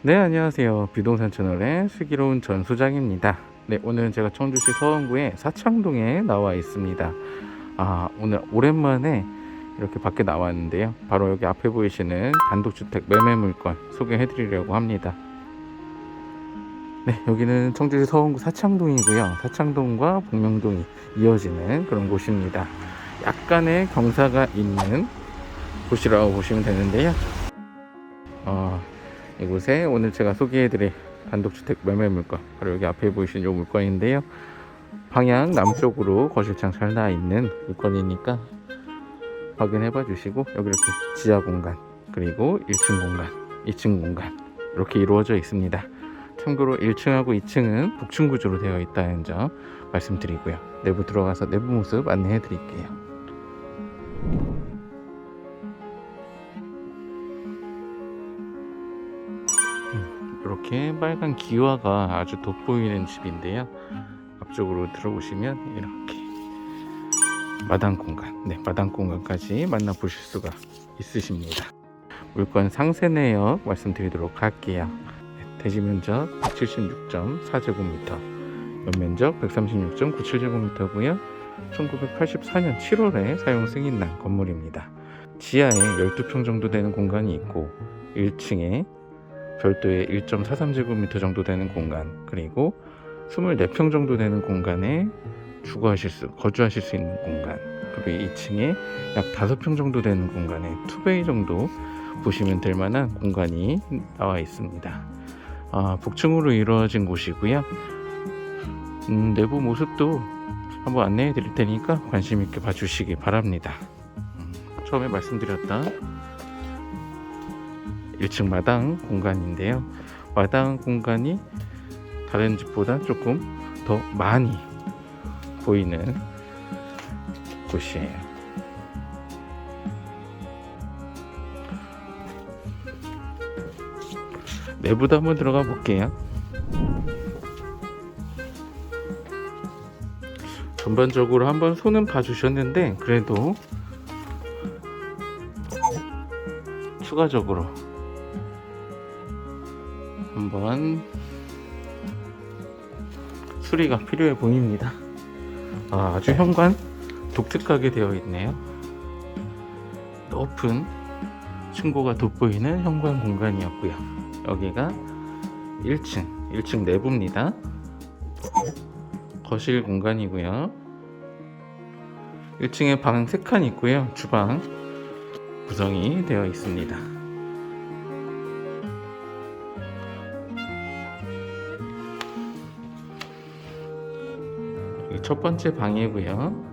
네 안녕하세요. 비동산 채널의 슬기로운 전 소장입니다. 네 오늘은 제가 청주시 서원구의 사창동에 나와 있습니다. 아 오늘 오랜만에 이렇게 밖에 나왔는데요. 바로 여기 앞에 보이시는 단독주택 매매 물건 소개해 드리려고 합니다. 네 여기는 청주시 서원구 사창동이고요. 사창동과 복명동이 이어지는 그런 곳입니다. 약간의 경사가 있는 곳이라고 보시면 되는데요. 어, 이곳에 오늘 제가 소개해드릴 단독주택 매매 물건 바로 여기 앞에 보이시는 이 물건인데요. 방향 남쪽으로 거실창 잘 나와 있는 물건이니까 확인해 봐 주시고 여기 이렇게 지하 공간 그리고 1층 공간 2층 공간 이렇게 이루어져 있습니다. 참고로 1층하고 2층은 복층 구조로 되어 있다는 점 말씀드리고요. 내부 들어가서 내부 모습 안내해 드릴게요 이렇게 빨간 기와가 아주 돋보이는 집인데요. 앞쪽으로 들어오시면 이렇게 마당 공간, 네, 마당 공간까지 만나보실 수가 있으십니다. 물건 상세 내역 말씀드리도록 할게요. 네, 대지 면적 176.4제곱미터, 연면적 136.97제곱미터고요. 1984년 7월에 사용 승인난 건물입니다. 지하에 12평 정도 되는 공간이 있고 1층에 별도의 1.43제곱미터 정도 되는 공간 그리고 24평 정도 되는 공간에 주거하실 수 거주하실 수 있는 공간 그리고 2층에 약 5평 정도 되는 공간에 투베이 정도 보시면 될 만한 공간이 나와 있습니다. 아, 복층으로 이루어진 곳이고요. 음, 내부 모습도 한번 안내해 드릴 테니까 관심 있게 봐주시기 바랍니다. 음, 처음에 말씀드렸던 1층 마당 공간인데요. 마당 공간이 다른 집보다 조금 더 많이 보이는 곳이에요. 내부도 한번 들어가 볼게요. 전반적으로 한번 손은 봐주셨는데 그래도 추가적으로 한번 수리가 필요해 보입니다. 아, 아주 현관 독특하게 되어 있네요. 높은 층고가 돋보이는 현관 공간이었고요. 여기가 1층, 1층 내부입니다. 거실 공간이고요. 1층에 방 3칸 있고요. 주방 구성이 되어 있습니다. 첫 번째 방이고요.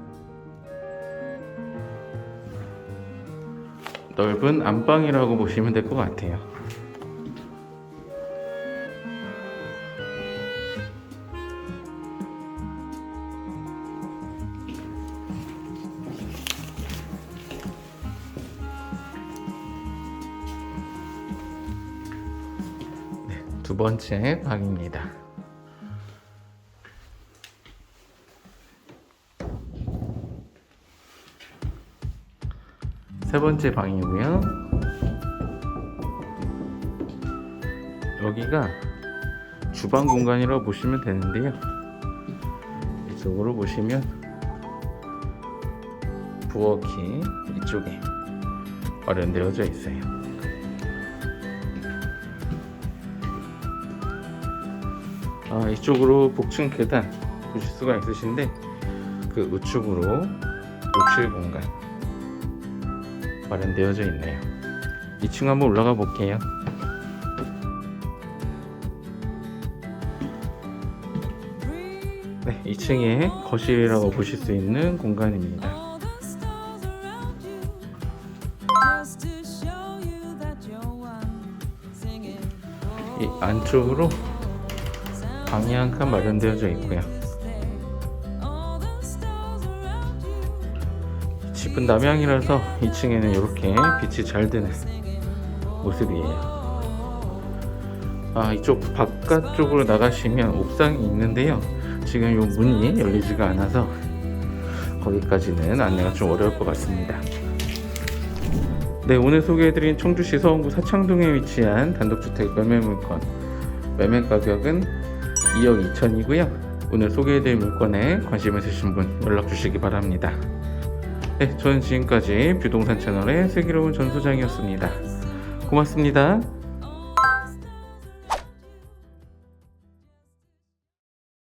넓은 안방이라고 보시면 될 것 같아요. 네, 두 번째 방입니다. 세 번째 방이고요. 여기가 주방 공간이라고 보시면 되는데요. 이쪽으로 보시면 부엌이 이쪽에 마련되어져 있어요. 아, 이쪽으로 복층 계단 보실 수가 있으신데 그 우측으로 욕실 공간 마련되어져 있네요. 2층 한번 올라가 볼게요. 네, 2층에 거실이라고 보실 수 있는 공간입니다. 이 안쪽으로 방이 한 칸 마련되어져 있고요. 예쁜 남향이라서 2층에는 이렇게 빛이 잘 드는 모습이에요. 아, 이쪽 바깥쪽으로 나가시면 옥상이 있는데요. 지금 이 문이 열리지가 않아서 거기까지는 안내가 좀 어려울 것 같습니다. 네, 오늘 소개해드린 청주시 서원구 사창동에 위치한 단독주택 매매 물건 매매 가격은 2억 2천이고요. 오늘 소개해드린 물건에 관심 있으신 분 연락 주시기 바랍니다. 네, 저는 지금까지 부동산 채널의 슬기로운 전소장이었습니다. 고맙습니다.